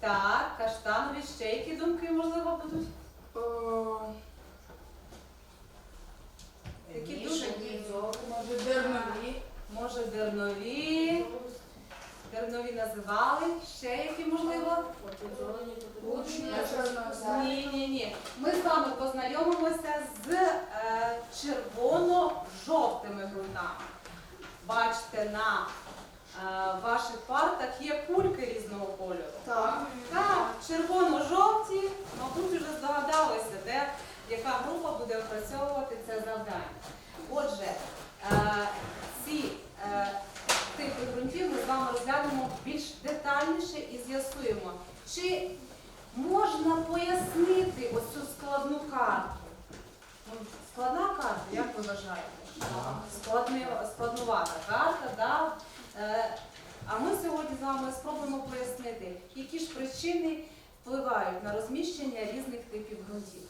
Так, каштанові ще які думки можливо будуть? Які думки? Може дернові. Може дернові. Дернові називали. Ще які можливо? Ні, ні, ні. Ми з вами познайомимося з е, червоно-жовтими ґрунтами. Бачите, на ваших партах є кульки різного кольору. Так. Так, червоно-жовті, мабуть, вже здогадалися, де яка група буде опрацьовувати це завдання. Отже, е, ці е, типи ґрунтів ми з вами розглянемо більш детальніше і з'ясуємо, чи можна пояснити оцю складну карту. Ну, складна карта, як ви вважаєте? Складнувата карта, да? Е, а ми сьогодні з вами спробуємо пояснити, які ж причини впливають на розміщення різних типів ґрунтів.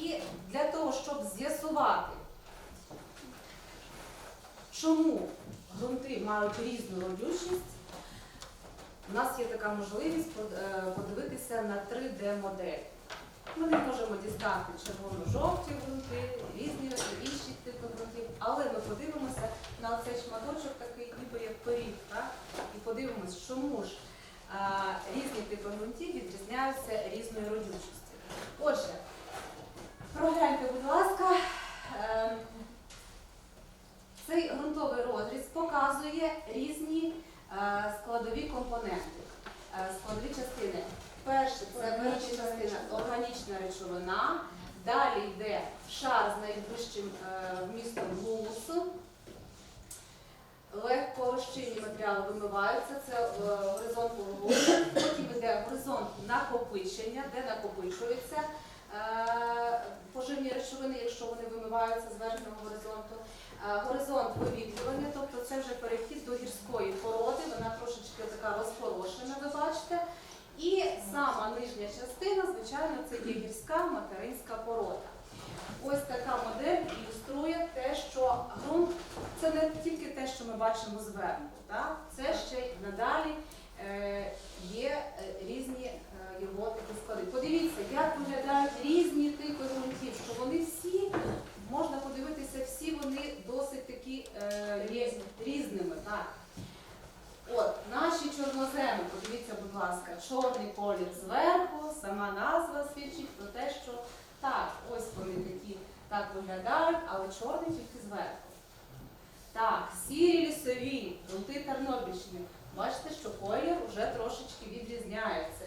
І для того, щоб з'ясувати, чому ґрунти мають різну родючість, у нас є така можливість е, подивитися на 3D-модель. Ми не можемо дістати червоно-жовті ґрунти, різні інші типи ґрунтів, але ми подивимося на цей шматочок такий, ніби як пиріг, так? і подивимося, чому ж а, різні типи ґрунтів відрізняються різною родючістю. Отже, прогляньте, будь ласка, ем, цей ґрунтовий розріз показує різні е, складові компоненти, е, складові частини. Перше це перша частина органічна речовина, далі йде шар з найвищим е, вмістом гумусу. Легко розчинні матеріали вимиваються, це е, горизонт вологи. Потім йде горизонт накопичення, де накопичуються е, поживні речовини, якщо вони вимиваються з верхнього горизонту. Горизонт вивітрювання, тобто це вже перехід до гірської породи, вона трошечки така розпорошена, ви бачите. І сама нижня частина, звичайно, це є гірська материнська порода. Ось така модель ілюструє те, що ґрунт це не тільки те, що ми бачимо зверху, так? це ще й надалі е, є е, різні е, його такі склади. Подивіться, як виглядають різні типи ґрунтів, що вони всі, можна подивитися, всі вони досить такі е, різними. Так? От, наші чорноземи, подивіться, будь ласка, чорний колір зверху, сама назва свідчить про те, що так, ось вони такі так виглядають, але чорний тільки зверху. Так, сірі лісові, ґрунти Тернопільщини. Бачите, що колір вже трошечки відрізняється.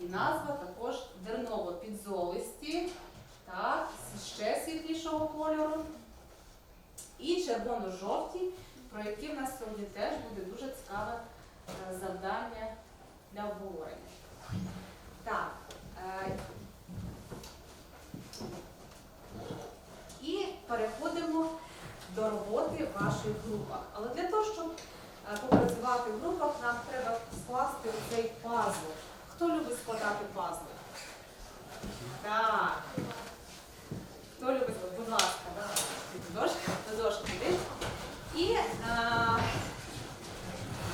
І назва також дерново-підзолисті, так, ще світлішого кольору. І червоно-жовті, про які в нас сьогодні теж буде дуже цікаве е, завдання для обговорення. Так. е, І переходимо до роботи в ваших групах. Але для того, щоб е, попрацювати в групах, нам треба скласти цей пазл. Хто любить складати пазли? Так. Хто любить, будь ласка, да? до дошки, до дошки йди. І е,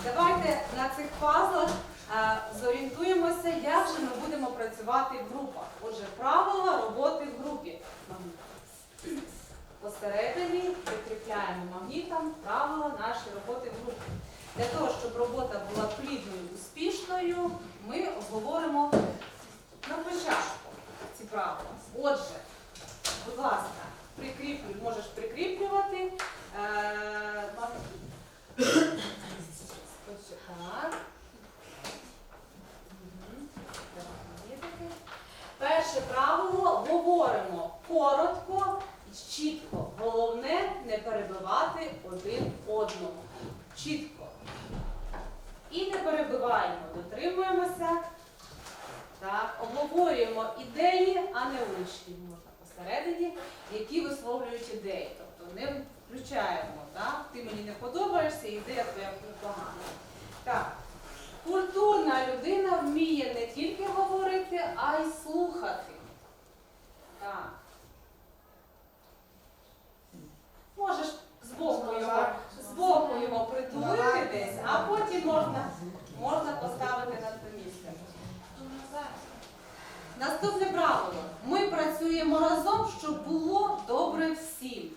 давайте на цих пазлах е, зорієнтуємося, як же ми будемо працювати в групах. Отже, правила роботи в групі. Посередині прикріпляємо магнітом правила нашої роботи в групі. Для того, щоб робота була плідною успішною, ми обговоримо на початку ці правила. Отже, будь ласка, прикріплюй, можеш прикріплювати. Е, Так. Перше правило говоримо коротко і чітко. Головне не перебивати один одного. Чітко. І не перебиваємо, дотримуємося. Так, обговорюємо ідеї, а не учні можна посередині, які висловлюють ідеї. Тобто не включаємо, так? ти мені не подобаєшся, ідея твоя погана. Так. Культурна людина вміє не тільки говорити, а й слухати. Так. Можеш збоку його збоку його притулити десь, а потім можна можна поставити на це місце. Наступне правило. Ми працюємо разом, щоб було добре всім.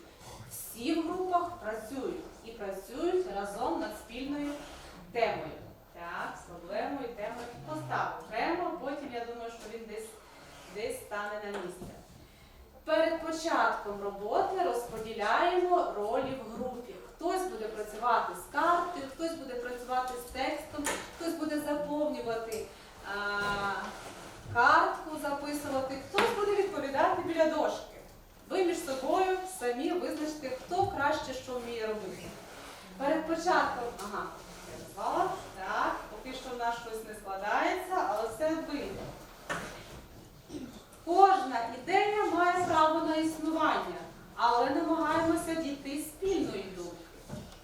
Всі в групах працюють і працюють разом над спільною темою. Десь стане на місце. Перед початком роботи розподіляємо ролі в групі. Хтось буде працювати з карти, хтось буде працювати з текстом, хтось буде заповнювати а, картку, записувати, хтось буде відповідати біля дошки. Ви між собою самі визначите, хто краще що вміє робити. Перед початком, ага, я назвала, так, поки що в нас щось не складається, але все вийде. Ідея має право на існування, але намагаємося дійти спільної думки.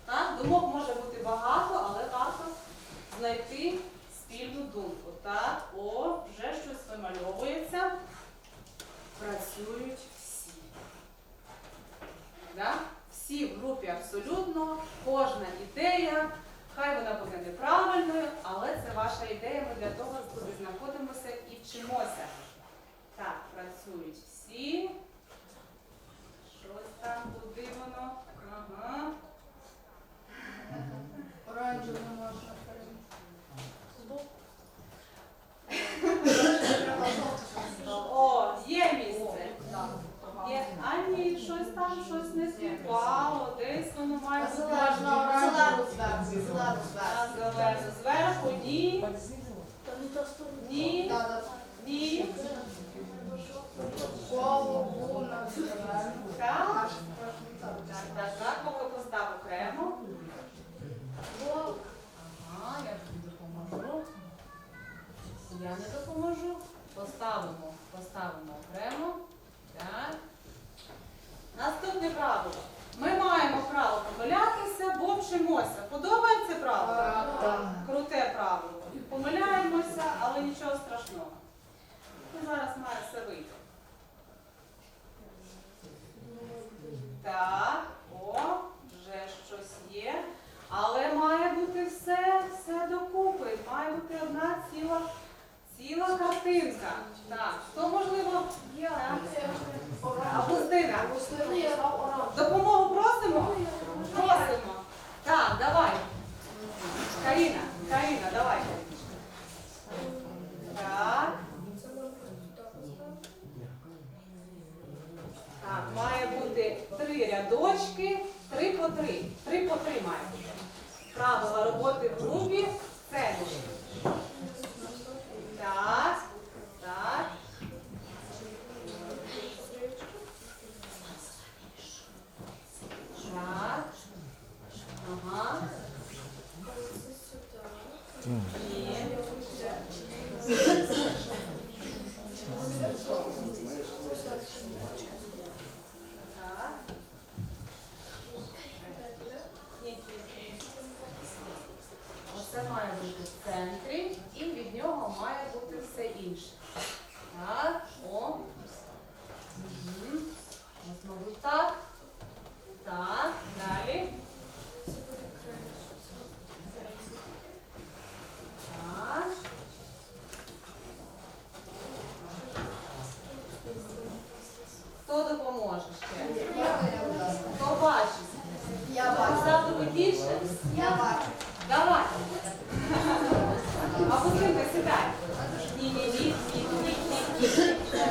Так? Думок може бути багато, але варто знайти спільну думку. Так? О, вже щось вимальовується. Працюють всі. Да? Всі в групі абсолютно, кожна ідея, хай вона буде неправильною, але це ваша ідея, ми для того тут знаходимося і вчимося. Працюють всі. Щось там, куди воно? Ага. Оранжевий Whoa. Допомогу просимо? Просимо. Так, давай. Каріна, Каріна, давай. Так. Так, має бути три рядочки, три по три. Три по три має бути. Правила роботи в групі це.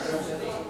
Thank you.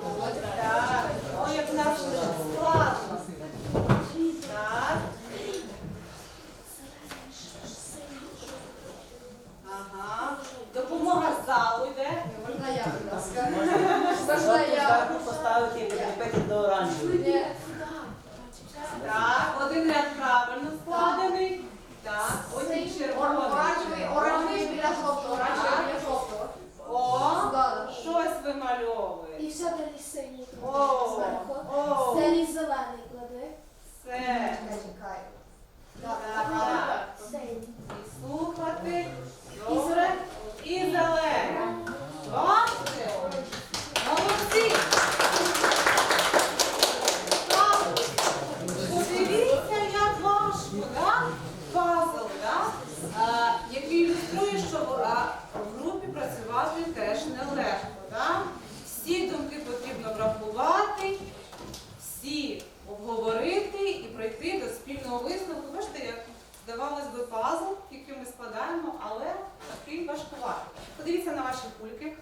здавалось би, пазл, який ми складаємо, але такий важкуватий. Подивіться на ваші кульки.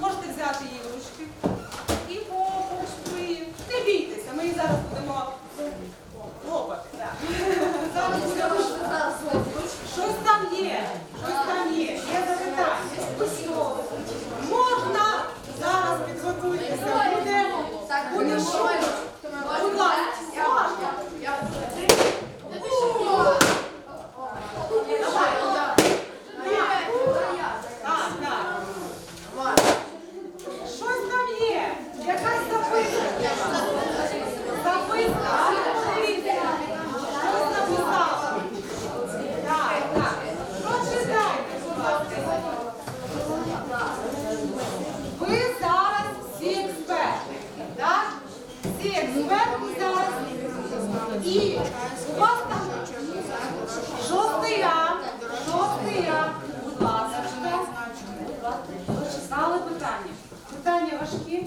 Можете взяти її в ручки і по шпиї. Не бійтеся, ми її зараз будемо лопати. Щось там є. Щось там є. Я запитання. Важкі?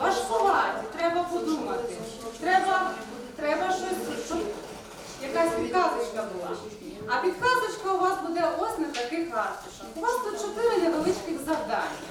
Важкуваті, треба подумати. Треба, треба щось, щоб якась підказочка була. А підказочка у вас буде ось на таких аркушах. У вас тут чотири невеличких завдання.